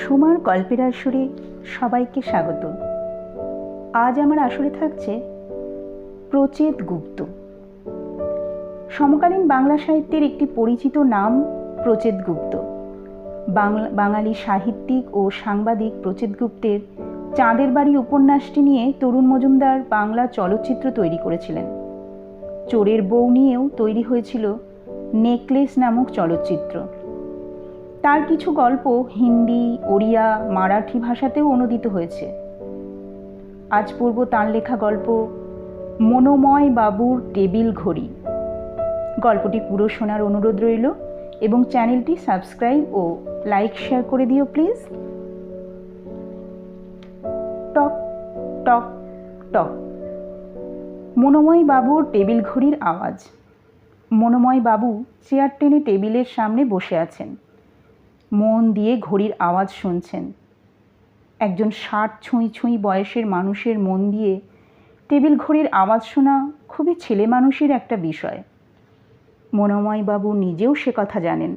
সুমার গল্পের আসরে সবাইকে স্বাগত। আজ আমার আসরে থাকছে প্রচেত গুপ্ত। সমকালীন বাংলা সাহিত্যের একটি পরিচিত নাম প্রচেত গুপ্ত। বাঙালি সাহিত্যিক ও সাংবাদিক প্রচেত গুপ্তের চাঁদের বাড়ি উপন্যাসটি নিয়ে তরুণ মজুমদার বাংলা চলচ্চিত্র তৈরি করেছিলেন। চোরের বউ নিয়েও তৈরি হয়েছিল নেকলেস নামক চলচ্চিত্র। তার কিছু গল্প হিন্দি, ওড়িয়া, মারাঠি ভাষাতেও অনুদিত হয়েছে। আজ পূর্ব তার লেখা গল্প মনোময় বাবুর টেবিল ঘড়ি। গল্পটি পুরো শোনার অনুরোধ রইল এবং চ্যানেলটি সাবস্ক্রাইব ও লাইক শেয়ার করে দিও প্লিজ। টক টক টক। মনোময় বাবুর টেবিল ঘড়ির আওয়াজ। মনোময় বাবু চেয়ার টেনে টেবিলের সামনে বসে আছেন। মন দিয়ে ঘড়ির আওয়াজ শুনছেন। একজন ষাট ছুঁই ছুঁই বয়সের মানুষের মন দিয়ে টেবিল ঘড়ির আওয়াজ শোনা খুবই ছেলে মানুষের একটা বিষয়। মনোময় বাবু নিজেও সে কথা জানেন।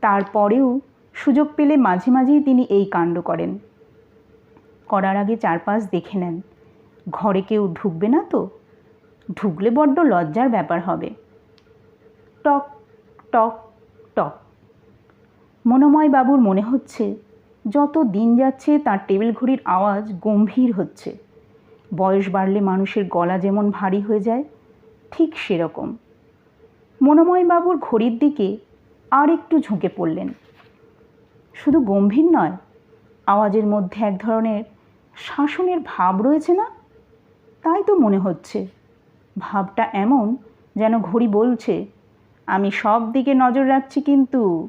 তারপরেও সুযোগ পেলে মাঝে মাঝেই তিনি এই কাণ্ড করেন। করার আগে চারপাশ দেখে নেন। ঘরে কেউ ঢুকবে না তো? ঢুকলে বড্ড লজ্জার ব্যাপার হবে। টক টক টক। মনোময় বাবুর মনে হচ্ছে, যত দিন যাচ্ছে তার টেবিল ঘড়ির আওয়াজ গম্ভীর হচ্ছে। বয়স বাড়লে মানুষের গলা যেমন ভারী হয়ে যায়, ঠিক সেরকম। মনোময় বাবুর ঘড়ির দিকে আর একটু ঝুঁকে পড়লেন। শুধু গম্ভীর নয়, আওয়াজের মধ্যে এক ধরনের শাসনের ভাব রয়েছে না? তাই তো মনে হচ্ছে, ভাবটা এমন যেন ঘড়ি বলছে, আমি সব দিকে নজর রাখছি কিন্তু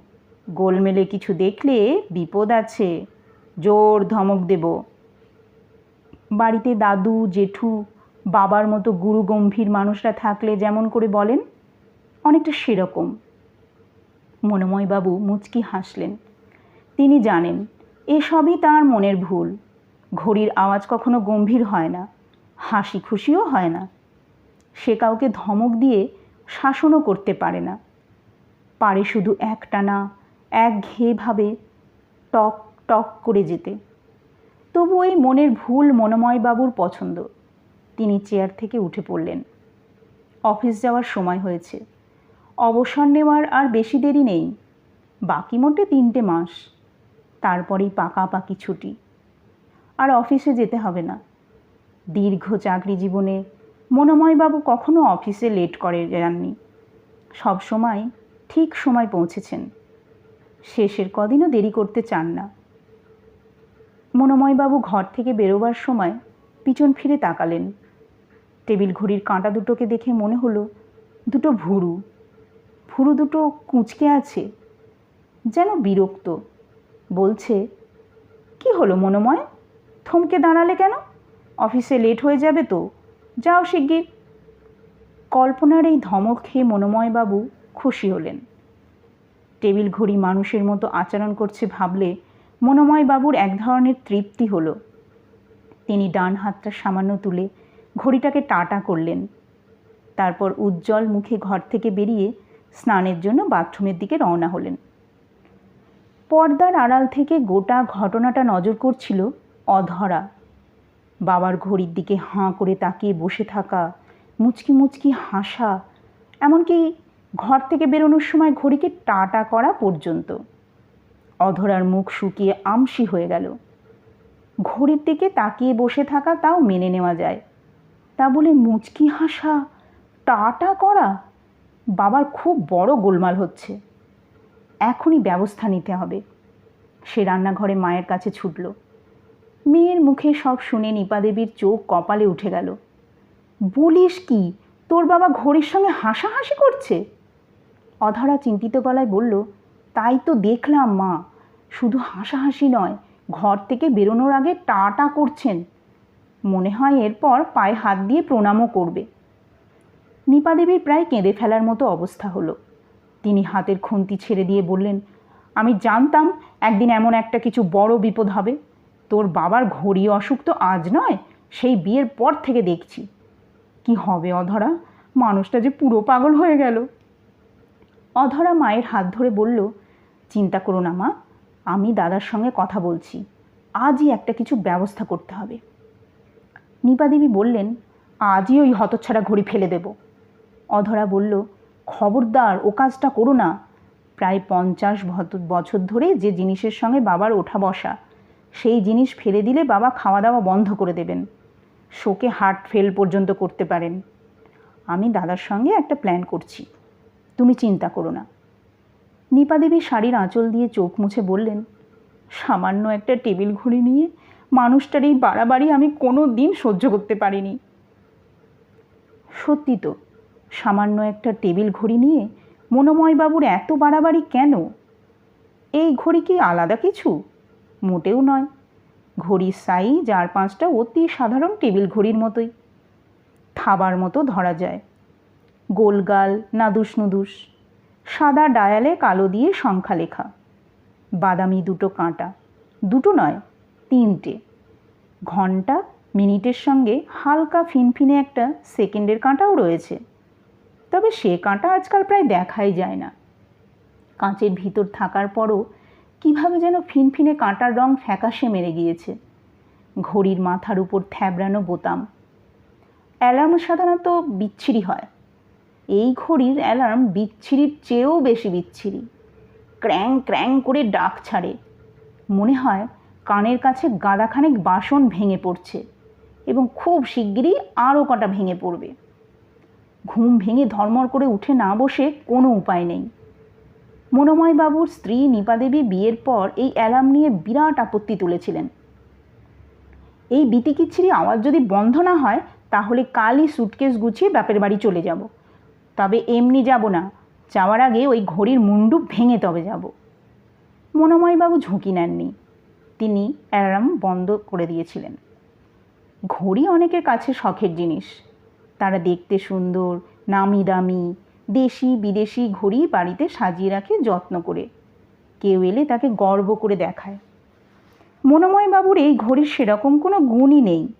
গোলমেলে কিছু দেখলে বিপদ আছে। জোর ধমক দেব। বাড়িতে দাদু, জেঠু, বাবার মতো গুরু গম্ভীর মানুষরা থাকলে যেমন করে বলেন, অনেকটা সেরকম। মনোময়বাবু মুচকি হাসলেন। তিনি জানেন, এসবই তার মনের ভুল। ঘড়ির আওয়াজ কখনো গম্ভীর হয় না হাসি খুশিও হয় না। সে কাউকে ধমক দিয়ে শাসনও করতে পারে না। পারে শুধু একটানা একঘেয়েভাবে টক টক করে যেতে। তবু এই মনের ভুল মনোময়বাবুর পছন্দ। তিনি চেয়ার থেকে উঠে পড়লেন। অফিস যাওয়ার সময় হয়েছে। অবসর নেওয়ার আর বেশি দেরি নেই। বাকি মোটে তিনটে মাস। তারপরেই পাকাপাকি ছুটি। আর অফিসে যেতে হবে না। দীর্ঘ চাকরি জীবনে মনোময়বাবু কখনো অফিসে লেট করে যাননি। সব সময় ঠিক সময় পৌঁছেছেন। শেষের কদিনও দেরি করতে চান না। মনোময়বাবু ঘর থেকে বেরোবার সময় পিছন ফিরে তাকালেন। টেবিল ঘড়ির কাঁটা দুটোকে দেখে মনে হলো দুটো ভুরু। ভুরু দুটো কুঁচকে আছে, যেন বিরক্ত। বলছে, কি হলো মনোময়? থমকে দাঁড়ালে কেন? অফিসে লেট হয়ে যাবে তো, যাও শিগগির। কল্পনার এই ধমক খেয়ে মনোময়বাবু খুশি হলেন। টেবিল ঘড়ি মানুষের মতো আচরণ করছে ভাবলে মনোময় বাবুর এক ধরনের তৃপ্তি হলো। তিনি ডান হাতটা সামান্য তুলে ঘড়িটাকে টাটা করলেন। তারপর উজ্জ্বল মুখে ঘর থেকে বেরিয়ে স্নানের জন্য বাথরুমের দিকে রওনা হলেন। পর্দার আড়াল থেকে গোটা ঘটনাটা নজর করছিল অধরা। বাবার ঘড়ির দিকে হাঁ করে তাকিয়ে বসে থাকা, মুচকি মুচকি হাসা, এমনকি ঘর থেকে বেরোনোর সময় ঘড়িকে টাটা করা পর্যন্ত। অধরার মুখ শুকিয়ে আমসি হয়ে গেল। ঘড়ির দিকে তাকিয়ে বসে থাকা তাও মেনে নেওয়া যায়। তা বলে মুচকি হাসা, টাটা করা? বাবার খুব বড় গোলমাল হচ্ছে। এখনই ব্যবস্থা নিতে হবে। সে রান্নাঘরে মায়ের কাছে ছুটল। মেয়ের মুখে সব শুনে নিপাদেবীর চোখ কপালে উঠে গেল। বলিস কি, তোর বাবা ঘড়ির সঙ্গে হাসাহাসি করছে? অধরা চিন্তিত গলায় বলল, তাই তো দেখলাম, মা। শুধু হাসাহাসি নয়, ঘর থেকে বেরোনোর আগে টাটা করছেন। মনে হয় এরপর পায়ে হাত দিয়ে প্রণামও করবে। নিপাদেবীর প্রায় কেঁদে ফেলার মতো অবস্থা হলো। তিনি হাতের খুন্তি ছেড়ে দিয়ে বললেন, আমি জানতাম একদিন এমন একটা কিছু বড় বিপদ হবে। তোর বাবার ঘড়ি অসুখ তো আজ নয়, সেই বিয়ের পর থেকে দেখছি। কি হবে অধরা? মানুষটা যে পুরো পাগল হয়ে গেল। অধরা মায়ের হাত ধরে বলল, চিন্তা করো না মা, আমি দাদার সঙ্গে কথা বলছি। আজই একটা কিছু ব্যবস্থা করতে হবে। নিপা দেবী বললেন, আজই ওই হতচ্ছাড়া ঘড়ি ফেলে দেব। অধরা বলল, খবরদার, ও কাজটা করো না। প্রায় পঞ্চাশ বছর ধরে যে জিনিসের সঙ্গে বাবার ওঠা বসা, সেই জিনিস ফেলে দিলে বাবা খাওয়া দাওয়া বন্ধ করে দেবেন। শোকে হার্ট ফেল পর্যন্ত করতে পারেন। আমি দাদার সঙ্গে একটা প্ল্যান করছি। তুমি চিন্তা করো না। নিপা দেবী শাড়ির আঁচল দিয়ে চোখ মুছে বললেন, সামান্য একটা টেবিল ঘড়ি নিয়ে মানুষটার এই বাড়াবাড়ি আমি কোনো দিন সহ্য করতে পারিনি। সত্যি তো, সামান্য একটা টেবিল ঘড়ি নিয়ে মনোময় বাবুর এত বাড়াবাড়ি কেন? এই ঘড়ি কি আলাদা কিছু? মোটেও নয়। ঘড়ির সাইজ আর পাঁচটা অতি সাধারণ টেবিল ঘড়ির মতোই। থাবার মতো ধরা যায়। গোলগাল নাদুস নুদুস সাদা ডায়ালে কালো দিয়ে সংখ্যা লেখা। বাদামি দুটো কাঁটা। দুটো নয়, তিনটে। ঘণ্টা, মিনিটের সঙ্গে হালকা ফিনফিনে একটা সেকেন্ডের কাঁটাও রয়েছে। তবে সে কাঁটা আজকাল প্রায় দেখাই যায় না। কাঁচের ভিতর থাকার পরও কীভাবে যেন ফিনফিনে কাঁটার রং ফ্যাকাশে মেরে গিয়েছে। ঘড়ির মাথার উপর থ্যাবড়ানো বোতাম। অ্যালার্ম সাধারণত বিচ্ছিরি হয়। এই ঘড়ির অ্যালার্ম বিচ্ছিরির চেয়েও বেশি বিচ্ছিরি। ক্র্যাং ক্র্যাং করে ডাক ছাড়ে। মনে হয় কানের কাছে গাদাখানেক বাসন ভেঙে পড়ছে এবং খুব শিগগিরই আরও কটা ভেঙে পড়বে। ঘুম ভেঙে ধর্মর করে উঠে না বসে কোনো উপায় নেই। মনোময় বাবুর স্ত্রী নিপাদেবী বিয়ের পর এই অ্যালার্ম নিয়ে বিরাট আপত্তি তুলেছিলেন। এই বিতিকিচ্ছিরি আওয়াজ যদি বন্ধ না হয়, তাহলে কালই সুটকেস গুছিয়ে বাপের বাড়ি চলে যাব। তবে এমনি যাব না। যাওয়ার আগে ওই ঘড়ির মুন্ডু ভেঙে তবে যাব। মনোময়বাবু ঝুঁকি নেননি। তিনি অ্যালার্ম বন্ধ করে দিয়েছিলেন। ঘড়ি অনেকের কাছে শখের জিনিস। তারা দেখতে সুন্দর, নামি দামি, দেশি, বিদেশি ঘড়ি বাড়িতে সাজিয়ে রাখে যত্ন করে। কেউ এলে তাকে গর্ব করে দেখায়। মনোময় বাবুর এই ঘড়ির সেরকম কোনো গুণই নেই।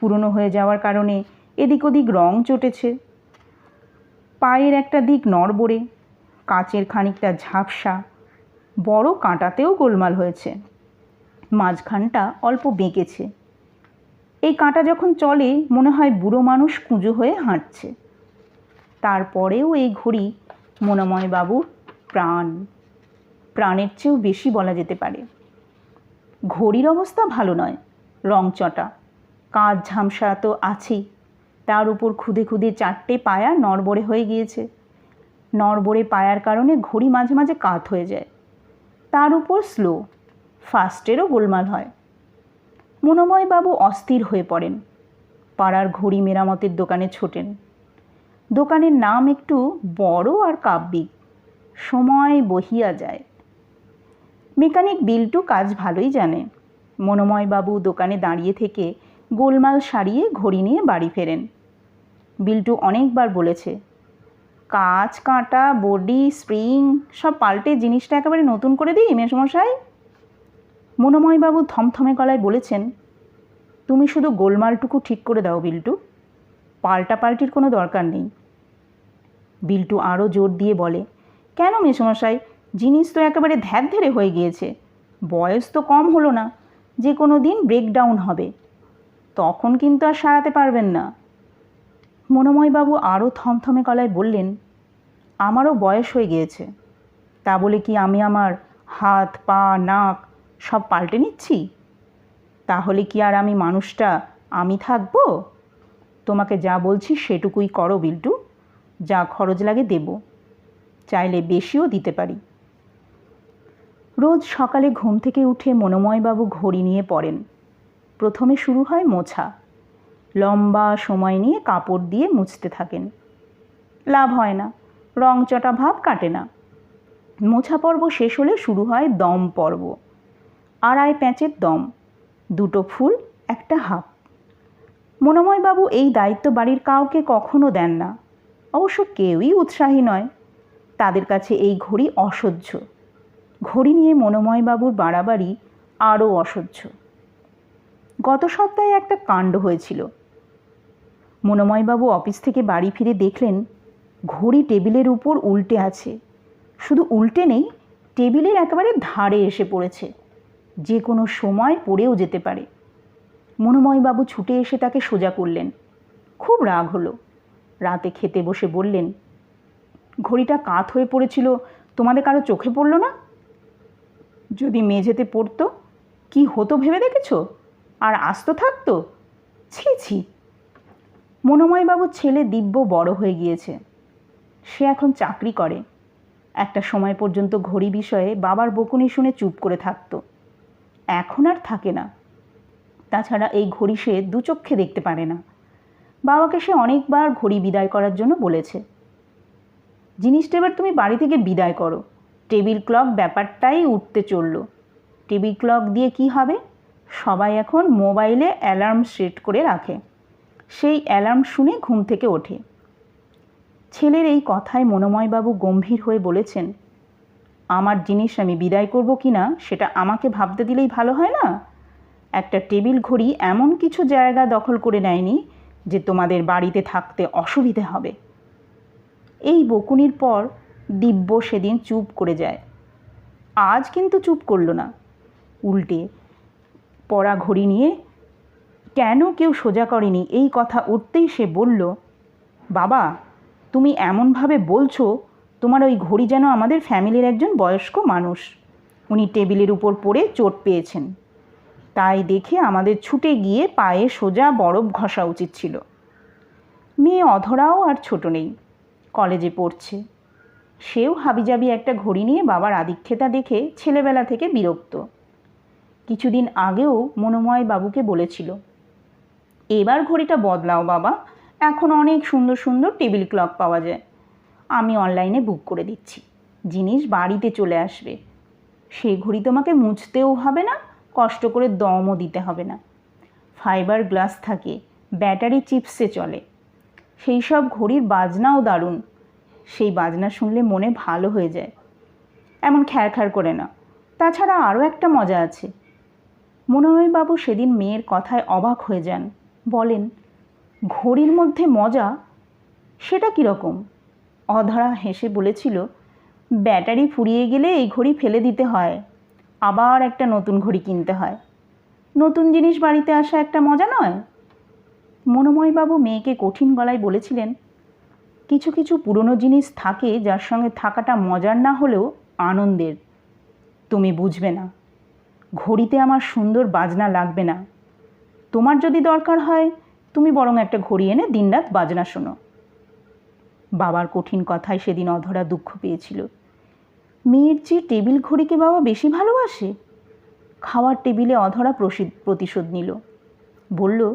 পুরনো হয়ে যাওয়ার কারণে এদিক ওদিক রং চটেছে। পায়ের একটা দিক নড়বড়ে, কাচের খানিকটা ঝাপসা, বড় কাঁটাতেও গোলমাল হয়েছে। মাঝখানটা অল্প বেঁকেছে। এই কাঁটা যখন চলে, মনে হয় বুড়ো মানুষ কুঁজো হয়ে হাঁটছে। তারপরেও এই ঘড়ি মনোময় বাবুর প্রাণ। প্রাণের চেয়েও বেশি বলা যেতে পারে। ঘড়ির অবস্থা ভালো নয়, রং চটা। কাজ ঝামসা তো আছেই। তার উপর খুদে খুদে চারটে পায়া নড়বড়ে হয়ে গিয়েছে। নড়বড়ে পায়ার কারণে ঘড়ি মাঝে মাঝে কাত হয়ে যায়। তার উপর স্লো, ফাস্টেরও গোলমাল হয়। মনোময় বাবু অস্থির হয়ে পড়েন। পাড়ার ঘড়ি মেরামতের দোকানে ছোটেন। দোকানের নাম একটু বড় আর কাব্যিক। সময় বহিয়া যায়। মেকানিক বিল্টু কাজ ভালোই জানে। মনোময় বাবু দোকানে দাঁড়িয়ে থেকে গোলমাল সারিয়ে ঘড়ি নিয়ে বাড়ি ফেরেন। বিল্টু অনেকবার বলেছে, কাঁচ, কাঁটা, বডি, স্প্রিং, সব পাল্টে জিনিসটা একেবারে নতুন করে দিই মেসমশাই মনোময়বাবু থমথমে গলায় বলেছেন, তুমি শুধু গোলমালটুকু ঠিক করে দাও বিল্টু পাল্টাপাল্টির কোনো দরকার নেই। বিল্টু আরও জোর দিয়ে বলে, কেন মেসমশাই জিনিস তো একেবারে ধ্যার ধেরে হয়ে গিয়েছে, বয়স তো কম হলো না, যে কোনো দিন ব্রেকডাউন হবে। তখন কিন্তু আর সারাতে পারবেন না। মনোময়বাবু আরও থমথমে গলায় বললেন, আমারও বয়স হয়ে গিয়েছে। তা বলে কি আমি আমার হাত, পা, নাক সব পাল্টে নিচ্ছি? তাহলে কি আর আমি মানুষটা আমি থাকব? তোমাকে যা বলছি সেটুকুই করো বিল্টু, যা খরচ লাগে দেব। চাইলে বেশিও দিতে পারি। রোজ সকালে ঘুম থেকে উঠে মনোময়বাবু ঘড়ি নিয়ে পড়েন। প্রথমে শুরু হয় মোছা। লম্বা সময় নিয়ে কাপড় দিয়ে মুছতে থাকেন। লাভ হয় না, রং চটা ভাব কাটে না। মোছা পর্ব শেষ হলে শুরু হয় দম পর্ব। আড়াই প্যাঁচের দম, দুটো ফুল, একটা হাফ। মনোময়বাবু এই দায়িত্ব বাড়ির কাউকে কখনো দেন না। অবশ্য কেউই উৎসাহী নয়। তাদের কাছে এই ঘড়ি অসহ্য। ঘড়ি নিয়ে মনোময়বাবুর বাড়াবাড়ি আরও অসহ্য। গত সপ্তাহে একটা কাণ্ড হয়েছিল। মনোময়বাবু অফিস থেকে বাড়ি ফিরে দেখলেন, ঘড়ি টেবিলের উপর উল্টে আছে। শুধু উল্টে নেই, টেবিলের একেবারে ধারে এসে পড়েছে। যে কোনো সময় পড়েও যেতে পারে। মনোময়বাবু ছুটে এসে তাকে সোজা করলেন। খুব রাগ হলো। রাতে খেতে বসে বললেন, ঘড়িটা কাত হয়ে পড়েছিল, তোমাদের কারও চোখে পড়ল না? যদি মেঝেতে পড়তো, কি হতো ভেবে দেখেছ? আর আস্ত থাকতো ছি ছি। মনোময়বাবুর ছেলে দিব্য বড় হয়ে গিয়েছে। সে এখন চাকরি করে। একটা সময় পর্যন্ত ঘড়ি বিষয়ে বাবার বকুনি শুনে চুপ করে থাকতো। এখন আর থাকে না। তাছাড়া এই ঘড়ি সে দু চক্ষে দেখতে পারে না। বাবাকে সে অনেকবার ঘড়ি বিদায় করার জন্য বলেছে। জিনিসটা এবার তুমি বাড়ি থেকে বিদায় করো। টেবিল ক্লক ব্যাপারটাই উঠতে চলল। টেবিল ক্লক দিয়ে কি হবে? সবাই এখন মোবাইলে অ্যালার্ম সেট করে রাখে। সেই অ্যালার্ম শুনে ঘুম থেকে ওঠে। ছেলের এই কথায় মনোময়বাবু গম্ভীর হয়ে বলেছেন, আমার জিনিস আমি বিদায় করব কি না, সেটা আমাকে ভাবতে দিলেই ভালো হয় না? একটা টেবিল ঘড়ি এমন কিছু জায়গা দখল করে নেয়নি যে তোমাদের বাড়িতে থাকতে অসুবিধে হবে এই বকুনির পর দিব্য সেদিন চুপ করে যায়। আজ কিন্তু চুপ করল না। উল্টে পড়া ঘড়ি নিয়ে। কেন কেউ সোজা করেনি? এই কথা উঠতেই সে বলল, বাবা, তুমি এমনভাবে বলছো, তোমার ওই ঘড়ি যেন আমাদের ফ্যামিলির একজন বয়স্ক মানুষ। উনি টেবিলের উপর পড়ে চোট পেয়েছেন। তাই দেখে আমাদের ছুটে গিয়ে পায়ে সোজা বরফ ঘষা উচিত ছিল। মেয়ে অধরাও আর ছোট নেই, কলেজে পড়ছে। সেও হাবিজাবি একটা ঘড়ি নিয়ে বাবার আদিক্ষেতা দেখে ছেলেবেলা থেকে বিরক্ত। কিছুদিন আগেও মনোময় বাবুকে বলেছিল, এবার ঘড়িটা বদলাও বাবা, এখন অনেক সুন্দর সুন্দর টেবিল ক্লক পাওয়া যায়। আমি অনলাইনে বুক করে দিচ্ছি, জিনিস বাড়িতে চলে আসবে। সে ঘড়ি তোমাকে মুছতেও হবে না, কষ্ট করে দমও দিতে হবে না। ফাইবার গ্লাস থাকে, ব্যাটারি চিপসে চলে। সেই সব ঘড়ির বাজনাও দারুণ। সেই বাজনা শুনলে মনে ভালো হয়ে যায়। এমন খ্যার খ্যার করে না। তাছাড়া আরও একটা মজা আছে। মনোময়বাবু সেদিন মেয়ের কথায় অবাক হয়ে যান। বলেন, ঘড়ির মধ্যে মজা? সেটা কীরকম অধরা হেসে বলেছিল, ব্যাটারি ফুরিয়ে গেলে এই ঘড়ি ফেলে দিতে হয়। আবার একটা নতুন ঘড়ি কিনতে হয়। নতুন জিনিস বাড়িতে আসা একটা মজা নয়? মনোময়বাবু মেয়েকে কঠিন গলায় বলেছিলেন, কিছু কিছু পুরনো জিনিস থাকে যার সঙ্গে থাকাটা মজার না হলেও আনন্দের। তুমি বুঝবে না। ঘড়িতে আমার সুন্দর বাজনা লাগবে না। তোমার যদি দরকার হয়, তুমি বরং একটা ঘড়ি এনে দিনরাত বাজনা শোনো। বাবার কঠিন কথায় সেদিন অধরা দুঃখ পেয়েছিল। মেয়ের চেয়ে টেবিল ঘড়িকে বাবা বেশি ভালোবাসে? খাওয়ার টেবিলে অধরা প্রতিশোধ নিল। বলল,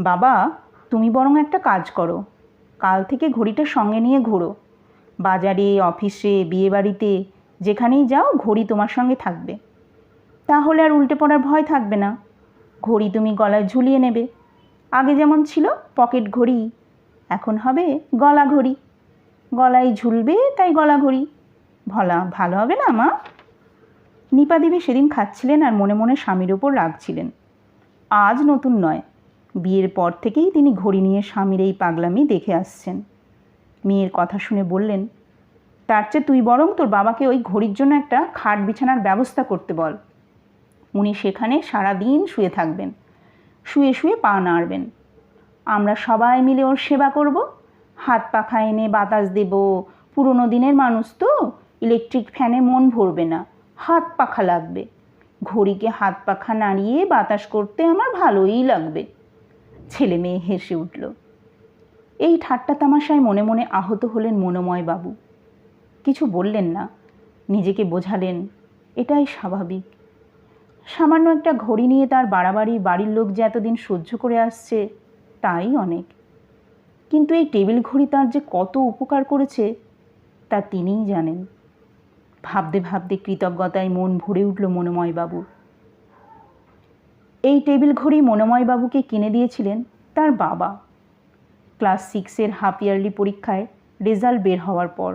বাবা, তুমি বরং একটা কাজ করো। কাল থেকে ঘড়িটা সঙ্গে নিয়ে ঘোরো। বাজারে, অফিসে, বিয়েবাড়িতে, যেখানেই যাও, ঘড়ি তোমার সঙ্গে থাকবে। তাহলে আর উল্টে পড়ার ভয় থাকবে না। ঘড়ি তুমি গলায় ঝুলিয়ে নেবে। আগে যেমন ছিল পকেট ঘড়ি, এখন হবে গলা ঘড়ি। গলায় ঝুলবে তাই গলা ঘড়ি। ভলা ভালো হবে না, মা? নিপা দেবী সেদিন খাচ্ছিলেন আর মনে মনে স্বামীর ওপর রাগছিলেন আজ নতুন নয়। বিয়ের পর থেকেই তিনি ঘড়ি নিয়ে স্বামীর এই পাগলামি দেখে আসছেন। মেয়ের কথা শুনে বললেন, তার চেয়ে তুই বরং তোর বাবাকে ওই ঘড়ির জন্য একটা খাট বিছানার ব্যবস্থা করতে বল। উনি সেখানে সারা দিন শুয়ে থাকবেন। শুয়ে শুয়ে পা নাড়বেন। আমরা সবাই মিলে ওর সেবা করব। হাত পাখা এনে বাতাস দেব। পুরনো দিনের মানুষ তো, ইলেকট্রিক ফ্যানে মন ভরবে না। হাত পাখা লাগবে। ঘড়িকে হাত পাখা নাড়িয়ে বাতাস করতে আমার ভালোই লাগবে। ছেলে মেয়ে হেসে উঠল। এই ঠাট্টা তামাশায় মনে মনে আহত হলেন মনোময় বাবু। কিছু বললেন না। নিজেকে বোঝালেন। এটাই স্বাভাবিক। সামান্য একটা ঘড়ি নিয়ে তার বাড়াবাড়ি বাড়ির লোক যে এতদিন সহ্য করে আসছে, তাই অনেক। কিন্তু এই টেবিল ঘড়ি তার যে কত উপকার করেছে, তা তিনিই জানেন। ভাবতে ভাবতে কৃতজ্ঞতায় মন ভরে উঠল মনোময়বাবুর। এই টেবিল ঘড়ি মনোময়বাবুকে কিনে দিয়েছিলেন তার বাবা। ক্লাস সিক্সের হাফ ইয়ারলি পরীক্ষায় রেজাল্ট বের হওয়ার পর।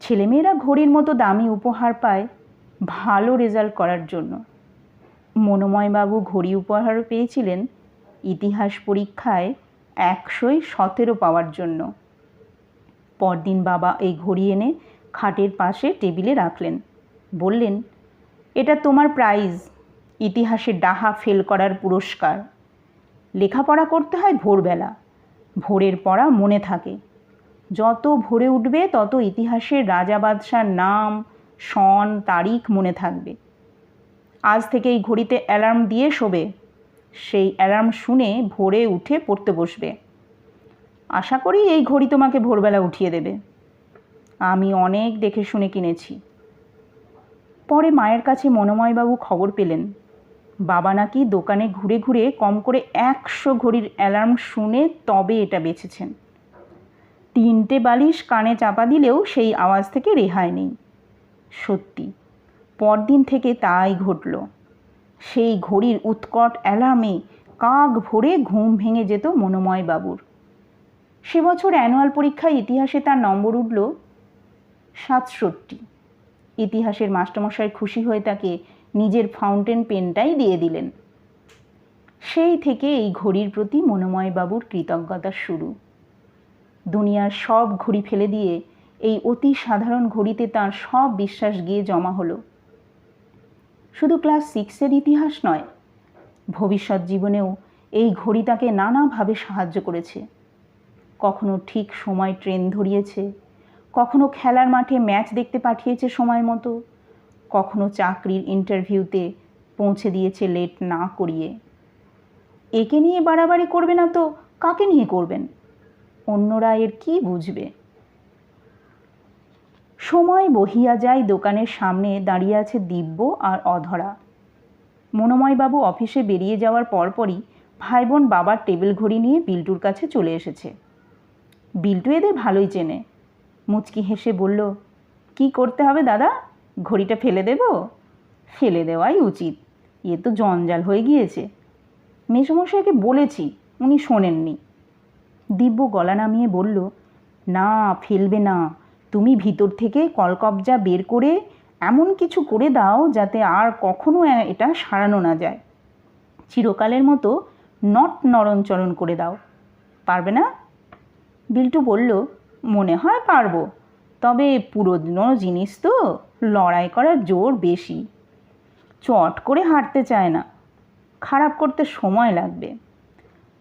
ছেলেমেয়েরা ঘড়ির মতো দামি উপহার পায় ভালো রেজাল্ট করার জন্য। মনোময়বাবু ঘড়ি উপহারও পেয়েছিলেন, ইতিহাস পরীক্ষায় একশোই সতেরো পাওয়ার জন্য। পরদিন বাবা এই ঘড়ি এনে খাটের পাশে টেবিলে রাখলেন। বললেন, এটা তোমার প্রাইজ ইতিহাসে ডাহা ফেল করার পুরস্কার। লেখাপড়া করতে হয় ভোরবেলা, ভোরের পড়া মনে থাকে। যত ভোরে উঠবে, তত ইতিহাসের রাজা বাদশার নাম সন তারিখ মনে থাকবে। আজ থেকে এই ঘড়িতে অ্যালার্ম দিয়ে শোবে। সেই অ্যালার্ম শুনে ভোরে উঠে পড়তে বসবে। আশা করি এই ঘড়ি তোমাকে ভোরবেলা উঠিয়ে দেবে। আমি অনেক দেখে শুনে কিনেছি। পরে মায়ের কাছে মনোময়বাবু খবর পেলেন। বাবা নাকি দোকানে ঘুরে ঘুরে কম করে একশো ঘড়ির অ্যালার্ম শুনে তবে এটা বেছেছেন। তিনটে বালিশ কানে চাপা দিলেও সেই আওয়াজ থেকে রেহাই নেই। সত্যি। পরদিন থেকে তাই ঘটল। সেই ঘড়ির উৎকট অ্যালার্মে কাক ভরে ঘুম ভেঙে যেত মনোময় বাবুর সে বছর অ্যানুয়াল পরীক্ষায় ইতিহাসে তার নম্বর উঠল সাতষট্টি। ইতিহাসের মাস্টারমশাই খুশি হয়ে তাকে নিজের ফাউন্টেন পেনটাই দিয়ে দিলেন। সেই থেকে এই ঘড়ির প্রতি মনোময় বাবুর কৃতজ্ঞতার শুরু। দুনিয়ার সব ঘড়ি ফেলে দিয়ে এই অতি সাধারণ ঘড়িতে তার সব বিশ্বাস গিয়ে জমা হলো। শুধু ক্লাস সিক্সের ইতিহাস নয়, ভবিষ্যৎ জীবনেও এই ঘড়ি তাকে নানাভাবে সাহায্য করেছে। কখনো ঠিক সময় ট্রেন ধরিয়েছে, কখনো খেলার মাঠে ম্যাচ দেখতে পাঠিয়েছে সময় মতো, কখনো চাকরির ইন্টারভিউতে পৌঁছে দিয়েছে লেট না করিয়ে। একে নিয়ে বাড়াবাড়ি করবে না তো কাকে নিয়ে করবেন? অন্যরা এর কি বুঝবে? সময় বহিয়া যায়, দোকানের সামনে দাঁড়িয়ে আছে দিব্য আর অধরা। মনোময়বাবু অফিসে বেরিয়ে যাওয়ার পরপরই ভাই বোন বাবার টেবিল ঘড়ি নিয়ে বিল্টুর কাছে চলে এসেছে। বিল্টু এদের ভালোই চেনে। মুচকি হেসে বলল, কি করতে হবে দাদা? ঘড়িটা ফেলে দেব? ফেলে দেওয়াই উচিত। এ তো জঞ্জাল হয়ে গিয়েছে। মেসমশাইকে বলেছি, উনি শোনেননি। দিব্য গলা নামিয়ে বলল, না, ফেলবে না। তুমি ভিতর থেকে কলকবজা বের করে এমন কিছু করে দাও যাতে আর কখনো এটা সারানো না যায়। চিরকালের মতো নট নরণচরণ করে দাও। পারবে না? বিল্টু বলল, মনে হয় পারব। তবে পুরোনো জিনিস তো, লড়াই করার জোর বেশি। চট করে হাঁটতে চায় না। খারাপ করতে সময় লাগবে।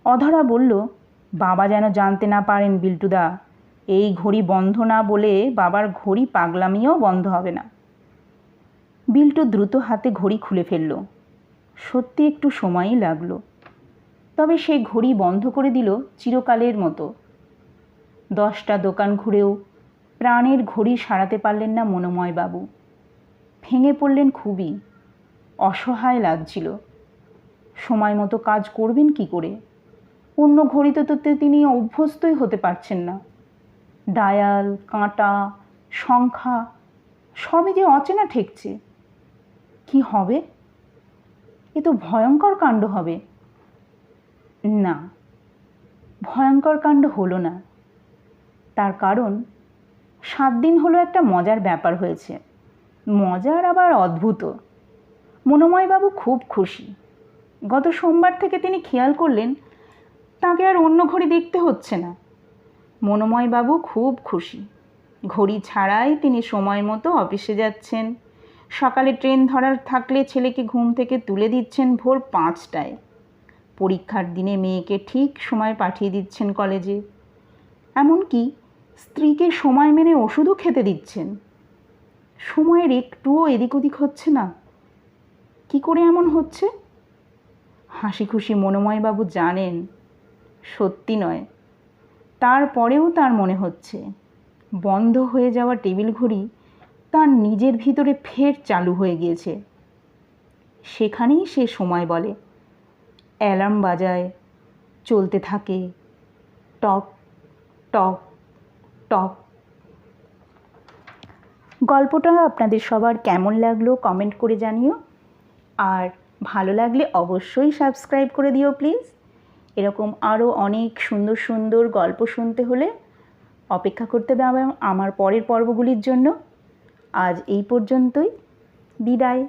অধরা বলল, বাবা যেন জানতে না পারেন বিল্টুদা এই ঘড়ি বন্ধ না বলে বাবার ঘড়ি পাগলামিও বন্ধ হবে না। বিল্টু দ্রুত হাতে ঘড়ি খুলে ফেলল। সত্যি একটু সময়ই লাগল। তবে সে ঘড়ি বন্ধ করে দিল চিরকালের মতো। দশটা দোকান ঘুরেও প্রাণের ঘড়ি সারাতে পারলেন না মনোময়বাবু। ভেঙে পড়লেন খুবই। অসহায় লাগছিল। সময় মতো কাজ করবেন কি করে? অন্য ঘড়িতে তো তিনি অভ্যস্তই হতে পারছেন না। ডায়াল, কাঁটা, সংখ্যা, সবই যে অচেনা ঠেকছে। কি হবে? এ তো ভয়ঙ্কর কাণ্ড হবে। না, ভয়ঙ্কর কাণ্ড হলো না। তার কারণ, সাত দিন হলো একটা মজার ব্যাপার হয়েছে। মজার আবার অদ্ভুত। মনোময়বাবু খুব খুশি। গত সোমবার থেকে তিনি খেয়াল করলেন, তাকে আর অন্য ঘড়ি দেখতে হচ্ছে না। মনোময়বাবু খুব খুশি। ঘড়ি ছাড়াই তিনি সময় মতো অফিসে যাচ্ছেন। সকালে ট্রেন ধরার থাকলে ছেলেকে ঘুম থেকে তুলে দিচ্ছেন ভোর পাঁচটায়। পরীক্ষার দিনে মেয়েকে ঠিক সময় পাঠিয়ে দিচ্ছেন কলেজে। এমনকি স্ত্রীকে সময় মেনে ওষুধও খেতে দিচ্ছেন। সময়ের একটুও এদিক ওদিক হচ্ছে না। কি করে এমন হচ্ছে? হাসি খুশি মনোময়বাবু জানেন, সত্যি নয়। তারপরেও তার মনে হচ্ছে। বন্ধ হয়ে যাওয়া টেবিল ঘড়ি তার নিজের ভিতরে ফের চালু হয়ে গিয়েছে। সেখানেই সে সময় বলে, অ্যালার্ম বাজায়, চলতে থাকে, টক টক টক। গল্পটা আপনাদের সবার কেমন লাগল কমেন্ট করে জানিও। আর ভালো লাগলে অবশ্যই সাবস্ক্রাইব করে দিও প্লিজ। এরকম আরও অনেক সুন্দর সুন্দর গল্প শুনতে হলে অপেক্ষা করতে হবে আমার পরের পর্বগুলির জন্য। আজ এই পর্যন্তই। বিদায়।